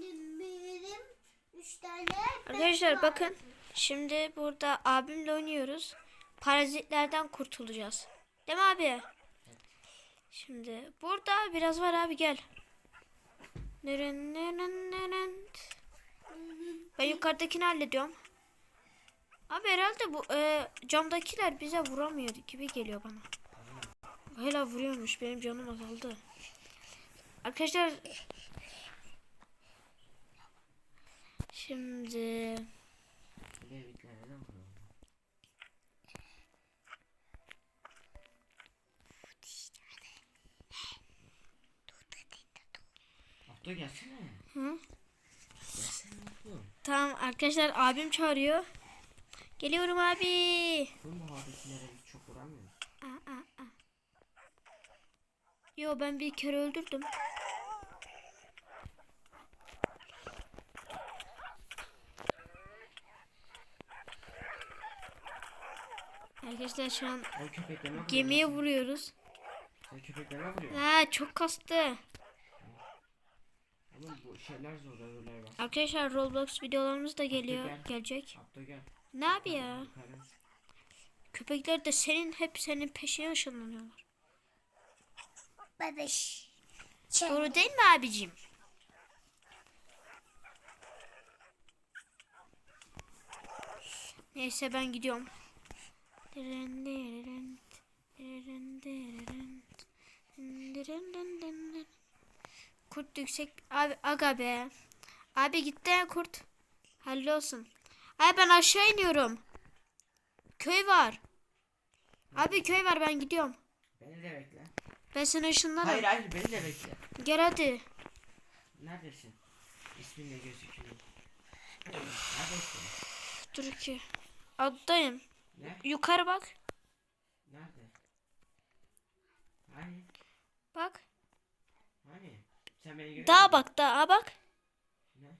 Benim benim üç tane. Arkadaşlar bakın. Şimdi burada abimle oynuyoruz. Parazitlerden kurtulacağız. Değil mi abi? Şimdi burada biraz var abi gel. Ben yukarıdakini hallediyorum. Abi herhalde bu e, camdakiler bize vuramıyor gibi geliyor bana. Hala vuruyormuş. Benim canım azaldı. Arkadaşlar şimdi. Abdo gelsene. Hı? Gelsene Abdo. Tamam arkadaşlar abim çağırıyor. Geliyorum abi. Bu muhabbetlere çok vuramıyoruz. Aa, aa, aa. Yo ben bir kere öldürdüm. Arkadaşlar şu an gemiye vuruyoruz. Sen vuruyor. Ha çok kastı. Oğlum bu şeyler zor öbürler var. Arkadaşlar Roblox videolarımız da geliyor. Gel. Gelecek. Abdo gel. Ne abi ya? Köpekler de senin hep senin peşine ışınlanıyorlar. Bebeş. Doğru değil mi abicim? Neyse ben gidiyorum. Kurt yüksek abi aga be. Abi gitti kurt. Hallolsun. Ay ben aşağı iniyorum. Köy var. Abi köy var ben gidiyorum. Beni de bekle. Ben seni ışınlarım. Hayır hayır beni de bekle. Gel hadi. Neredesin? İsmin ne gözüküyor? Neredesin? Dur ki. Alttayım. Ne? Yukarı bak. Nerede? Hani? Bak. Hani? Sen beni görüyor Dağa musun? bak dağa bak. Ne?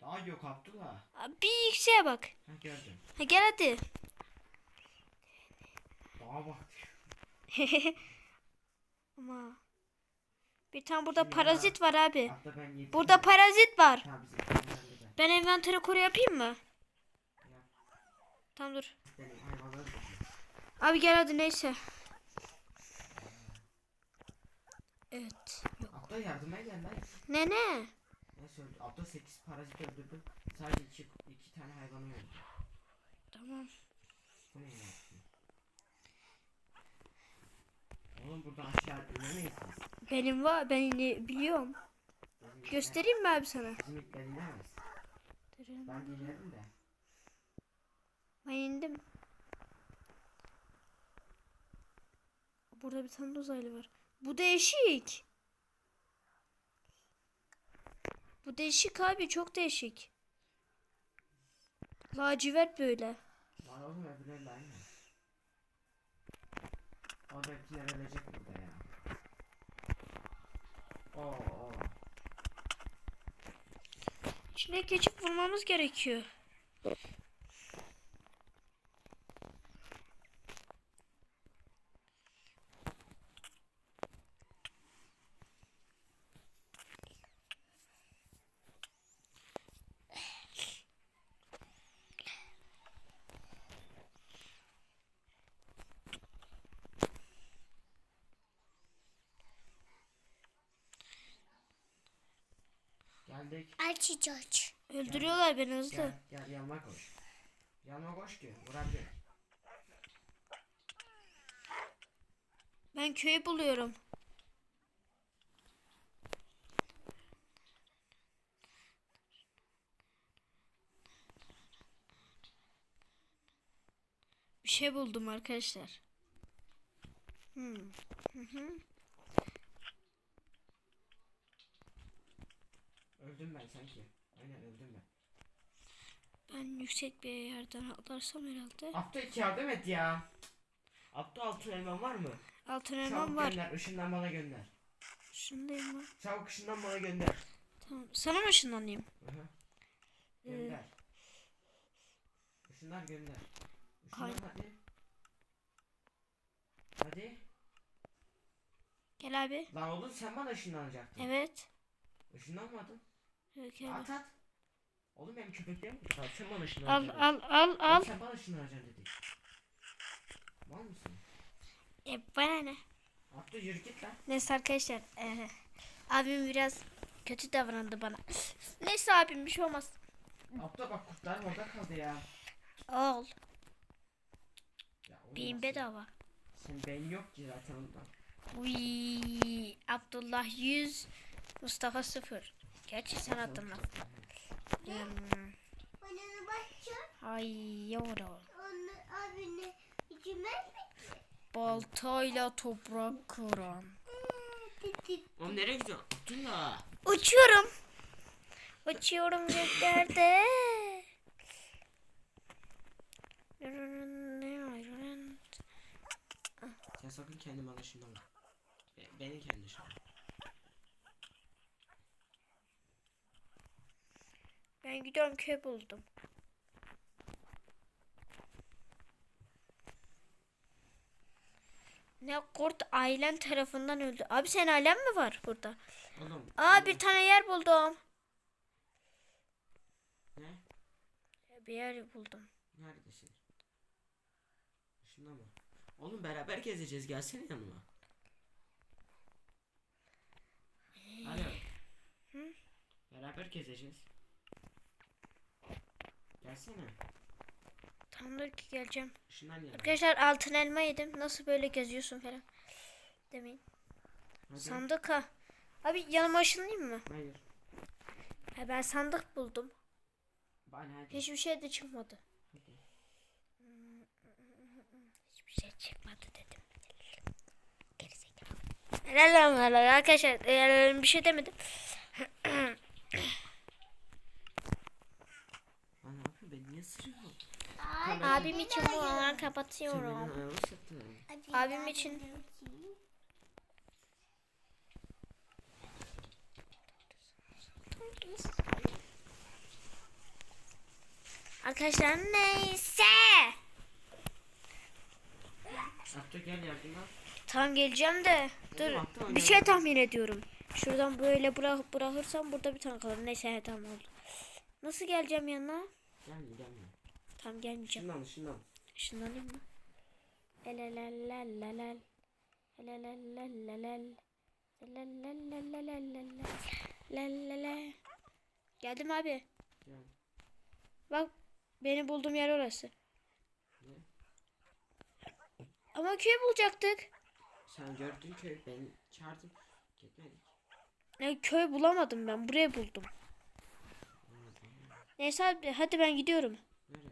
Daha yok Abdullah. Bir yükseğe bak. Ha gördüm. Ha, gel hadi. Dağa bak. Ama. Bir tane burada Şimdi parazit var abi. Hatta ben yedim. Burada parazit var. Bizim da. Ben envantere koru yapayım mı? Tamam dur. Benim. Abi gel hadi neyse. Evet. Abla yardıma gel lan. Ne ne? Ne söyledi? Abla 8 parazit öldürdü. Sadece 2 iki tane hayvanı öldü. Tamam. Bu ne yaptın? Oğlum buradan aşağı inemeyiz biz. Benim var ben ini- biliyorum. İlk- Göstereyim mi abi sana? Bizim ilk ben inemez. Ben de inerim de. Ben indim. Burada bir tane de uzaylı var. Bu değişik. Bu değişik abi çok değişik. Lacivert böyle. Lan oğlum öbürleri de aynı. Oradakiler ölecek burada ya. Oo. İçine geçip vurmamız gerekiyor. Geldik. Açacak. Öldürüyorlar beni hızlı. Gel, gel yanıma koş. Yanıma koş ki vurabilir. Ben köyü buluyorum. Bir şey buldum arkadaşlar. Hmm. Hı hı. Öldüm ben sanki. Aynen öldüm ben. Ben yüksek bir yerden atlarsam herhalde. Abdü iki yardım et ya. Abdü altın elman var mı? Altın Çabuk elmam var. gönder. Işından bana gönder. Şundayım ben. Çabuk ışından bana gönder. Tamam. Sana mı ışınlanayım? Hı hı. Gönder. Işınlar gönder. Işınlar Hayır. hadi. Hadi. Gel abi. Lan oğlum sen bana ışınlanacaktın. Evet. Işınlanmadın. Öyle. At at. Oğlum benim köpeklerim mi? Sen bana Al ışınlanacaksın. al al al. Oğlum Sen bana ışınlanacaksın dedik. Var mısın? E bana ne? Abdü yürü git lan. Neyse arkadaşlar. eee, abim biraz kötü davrandı bana. Neyse abim bir şey olmaz. Abdü bak kurtlarım orada kaldı ya. Ol. ya Beyin bedava. Senin beyin yok ki zaten ondan. Uy, Abdullah 100, Mustafa 0. Gerçi sen attın lan. Hmm. Ay yavrum. Baltayla toprak kıran. titip. Oğlum nereye gidiyorsun? Abdullah. Uçuyorum. Uçuyorum göklerde. Sen sakın kendi bana ışınlama. Be- Beni kendi ışınlama. Ben gidiyorum köy buldum. Ne kurt ailen tarafından öldü. Abi sen ailen mi var burada? Oğlum. Aa bir tane yer buldum. Ne? Bir yer buldum. Neredesin? Işınlama. Oğlum beraber gezeceğiz. Gelsene yanıma. Alo. Hı? Beraber gezeceğiz. Gelsene. Tamamdır ki geleceğim. Işınlan yanıma. Arkadaşlar altın elma yedim. Nasıl böyle geziyorsun falan. Demeyin. Hadi. Sandık ha. Abi yanıma ışınlayayım mı? Hayır. Ha, ben sandık buldum. Bana hadi. Hiçbir şey de çıkmadı. Hadi. Hiçbir şey çıkmadı dedim. Gerizekalı. Helal olsun. Arkadaşlar bir şey demedim. Lan ne yapıyor? Beni niye sırıyorsun? Ay, Abim için bu benim kapatıyorum. Abim için. Arkadaşlar neyse. Abdü gel yardıma. Tamam geleceğim de. Dur bir şey tahmin ediyorum. Şuradan böyle bırak bırakırsam burada bir tane kalır. Neyse tamam oldu. Nasıl geleceğim yanına? Gelme gelme. Tamam gelmeyeceğim. Işınlan ışınlan. Işınlanayım mı? Elelelelelel. Elelelelelel. Elelelelelelel. Lelele. Geldim abi. Gel. Bak beni bulduğum yer orası. Ne? Ama köy bulacaktık. Sen gördün köy ben çağırdım. Gitmedik. E, köy bulamadım ben. Buraya buldum. Neyse abi hadi ben gidiyorum. Nereye?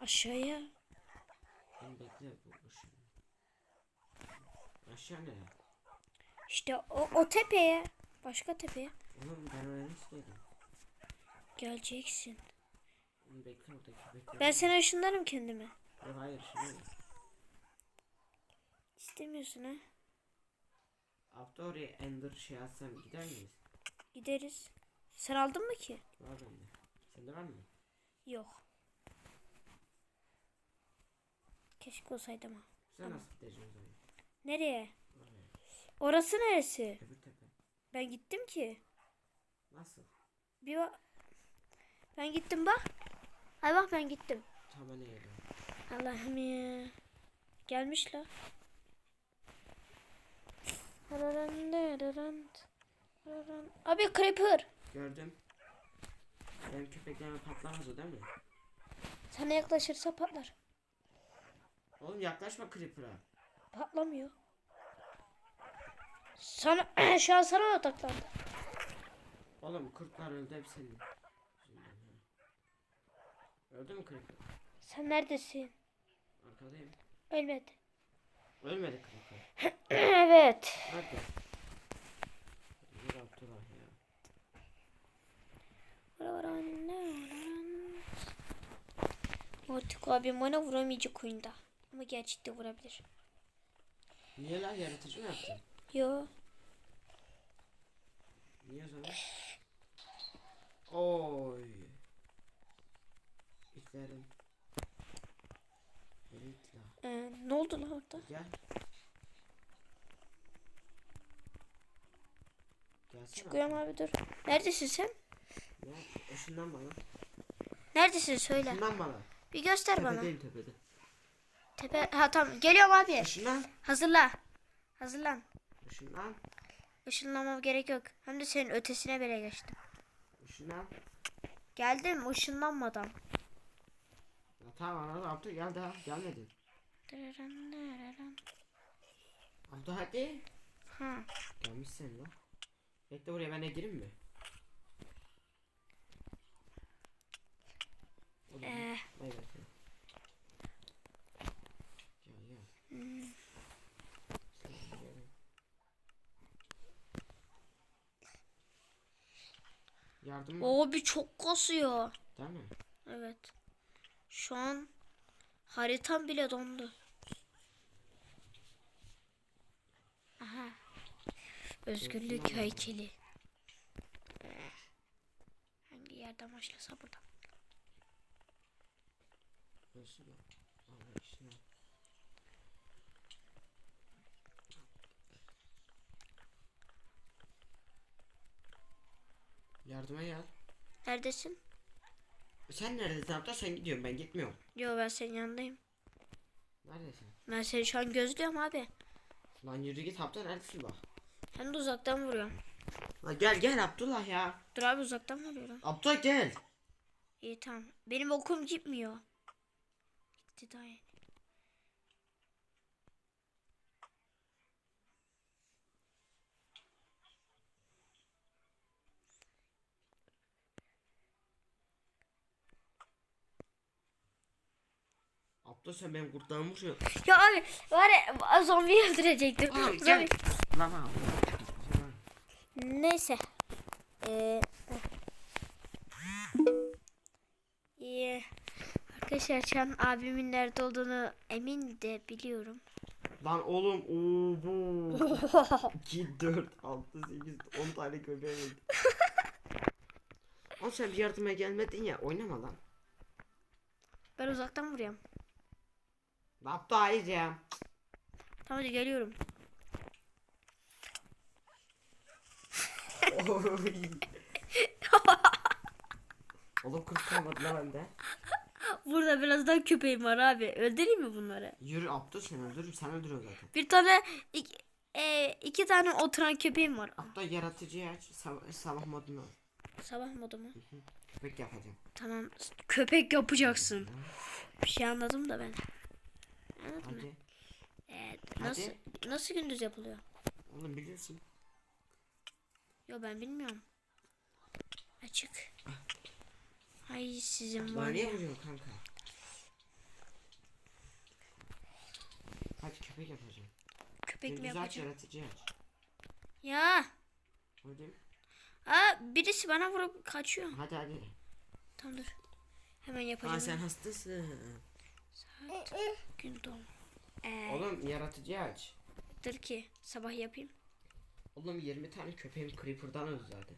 Aşağıya. Beni bekle bu ışın. Aşağı nereye? İşte o, o tepeye. Başka tepeye. Oğlum ben oraya nasıl geldim? Geleceksin. Oğlum bekle orada köpekler. Ben seni ışınlarım kendime. Yok hayır ışınlan. İstemiyorsun ha. Hafta oraya ender şey atsam gider miyiz? Gideriz. Sen aldın mı ki? Var bende. Sende var mı? Yok. Keşke olsaydı ama. Sen nasıl gideceksin o zaman? Nereye? Oraya. Orası neresi? Öbür tepe. Ben gittim ki. Nasıl? Bir bak. Ben gittim bak. Ay bak ben gittim. Tam ne geliyor? Allah'ım ya. Gelmiş la. Abi creeper. Gördüm. Benim köpeklerime patlamaz o değil mi? Sana yaklaşırsa patlar. Oğlum yaklaşma creeper'a. Patlamıyor. Sana şu an sana odaklandı. Oğlum kurtlar öldü hep senin. Öldü mü creeper? Sen neredesin? Arkadayım. Ölmedi. Ölmedi creeper. evet. Nerede? Yürü Abdullah ya. Artık abim bana vuramayacak oyunda. Ama gerçekte vurabilir. Niye lan yaratıcı mı yaptın? Yo. Niye zaman? Oy. İtlerim. Beni itle. Ee, ne oldu lan orada? Gel. Gelsene. Çıkıyorum abi dur. Neredesin sen? Ya ışından bana. Neredesin söyle. Işından bana. Bir göster bana. Tepedeyim tepede. Tepe ha tamam geliyorum abi. Işından. Hazırla. Hazırlan. Işından. Işınlamam gerek yok. Hem de senin ötesine bile geçtim. Işından. Geldim ışınlanmadan. Ya tamam anladım. Abdü gel daha. Gelmedin. Abdü hadi. Ha. Gelmişsin lan. Bekle buraya ben de gireyim mi? Olur mu? Ee. Gel gel. Sen gel. Yardım mı? o bir çok kasıyor. Değil mi? Evet. Şu an haritam bile dondu. Aha. Özgürlük heykeli. Hangi yerden başlasa buradan. Nasıl bak? Yardıma gel. Neredesin? Sen neredesin hatta sen gidiyorsun ben gitmiyorum. Yo ben senin yanındayım. Neredesin? Ben seni şu an gözlüyorum abi. Lan yürü git Abdullah neredesin bak. Hem de uzaktan vuruyorum. Lan gel gel Abdullah ya. Dur abi uzaktan vuruyorum. Abdullah gel. İyi tamam. Benim okum gitmiyor. Gitti daha yeni. Abdullah sen benim kurtlarımı vuruyorsun. Ya abi var ya zombiyi öldürecektim. Oğlum Zombi- gel. Lan abi. Neyse. Ee, iyi. Arkadaşlar şu an abimin nerede olduğunu emin de biliyorum. Lan oğlum ooo bu. 2, 4, 6, 8, 10 tane köpeğe geldi. Oğlum sen bir yardıma gelmedin ya oynama lan. Ben uzaktan vuruyorum. Ne yaptı ya. Tamam hadi geliyorum. Oğlum kız kalmadı lan bende. Burada birazdan köpeğim var abi. Öldüreyim mi bunları? Yürü Abdü sen öldürürüm sen öldürüyorsun zaten. Bir tane iki, e, iki tane oturan köpeğim var. Abdü yaratıcıyı aç sabah, sabah modunu al. Sabah modu mu? Köpek yapacağım. Tamam. Köpek yapacaksın. Bir şey anladım da ben. Anladın mı? Hadi. Evet. Nasıl, nasıl gündüz yapılıyor? Oğlum biliyorsun. Yo ben bilmiyorum. Açık. Ay sizin var ya. niye vuruyorsun kanka? Hadi köpek yapacağım. Köpek mi Gündüz aç yapacağım? yaratıcıyı aç. Ya. Hadi. Aa birisi bana vurup kaçıyor. Hadi hadi. Tamam dur. Hemen yapacağım. Aa sen hastasın. Gün doğum. Ee, Oğlum yaratıcıyı aç. dur ki sabah yapayım. Oğlum 20 tane köpeğim Creeper'dan öldü zaten.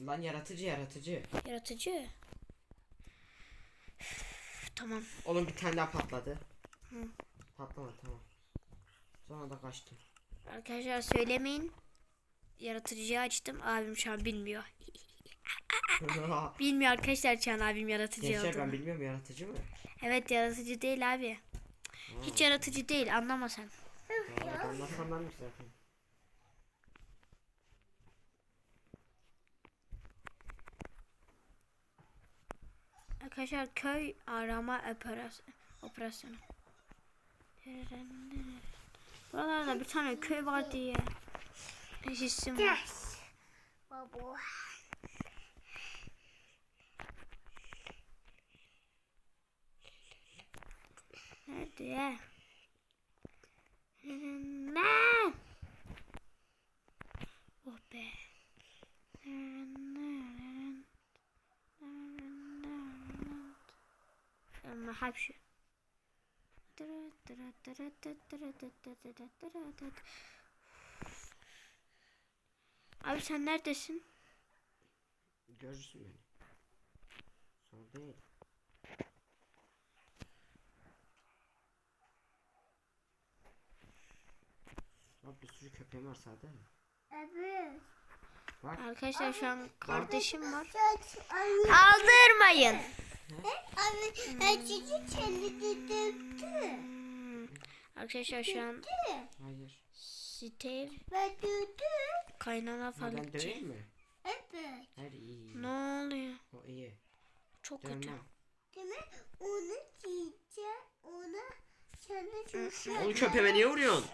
Lan yaratıcı yaratıcı. Yaratıcı. tamam. Oğlum bir tane daha patladı. Hı. Patlamadı tamam. Sonra da kaçtım. Arkadaşlar söylemeyin. Yaratıcıyı açtım. Abim şu an bilmiyor. Bilmiyor arkadaşlar şu an abim yaratıcı Gençler olduğunu. ben bilmiyorum yaratıcı mı? Evet yaratıcı değil abi. Hiç yaratıcı değil anlama sen. Ya, zaten. Arkadaşlar köy arama operas- operasyonu. Buralarda bir tane köy var diye. Hissim var. Baba. Nerede ya? Ne? Oh be. Ama hapşı. Abi sen neredesin? Görürsün beni. Sorun değil. Bak bir sürü köpeğim var sade. Evet. Bak. Arkadaşlar şu an kardeşim var. Aldırmayın. Arkadaşlar şu an Hayır. Steve kaynana falan ben döveyim mi? Evet. Hayır iyi. iyi. Ne oluyor? O iyi. Çok kötü. Dövmem. Demek onu çiğeceğim. Ona kendi çocuklar. Oğlum köpeğime niye vuruyorsun?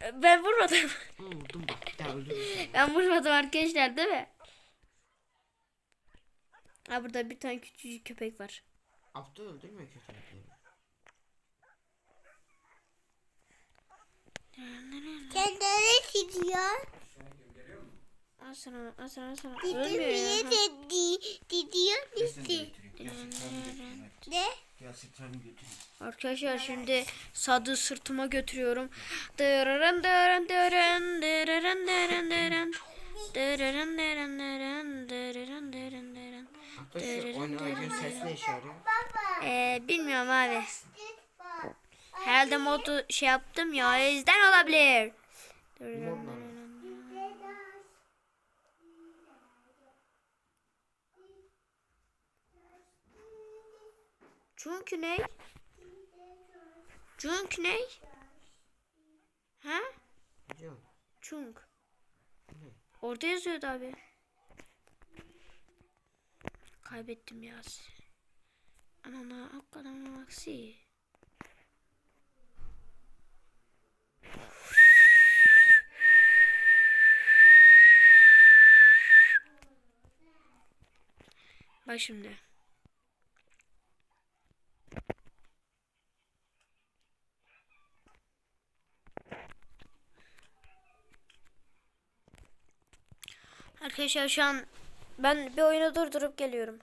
Ben vurmadım. Vurdum bak. Bir daha öldürürüm. Ben vurmadım arkadaşlar değil mi? Ha burada bir tane küçücük köpek var. Aptal öldürme köpekleri. Kendileri gidiyor. Al sana, al sana, al sana. Ölmüyor ya. di, gidiyor gitti. Ne? Gel sırtlarını götüreyim. Arkadaşlar şimdi Sadık'ı sırtıma götürüyorum. Dırırın dırın dırın dırırın dırın dırın. Dırırın dırın dırın dırırın dırın dırın. Şu oynarken ses ne işe yarıyor? Ee, bilmiyorum abi. Herhalde modu şey yaptım ya o yüzden olabilir. Dırırın dırın. Çünkü ne? Çünkü ne? Ha? Chung. Orada yazıyordu abi. Kaybettim ya. Ana hakikaten aksi. Bak şimdi. Arkadaşlar şu an ben bir oyunu durdurup geliyorum.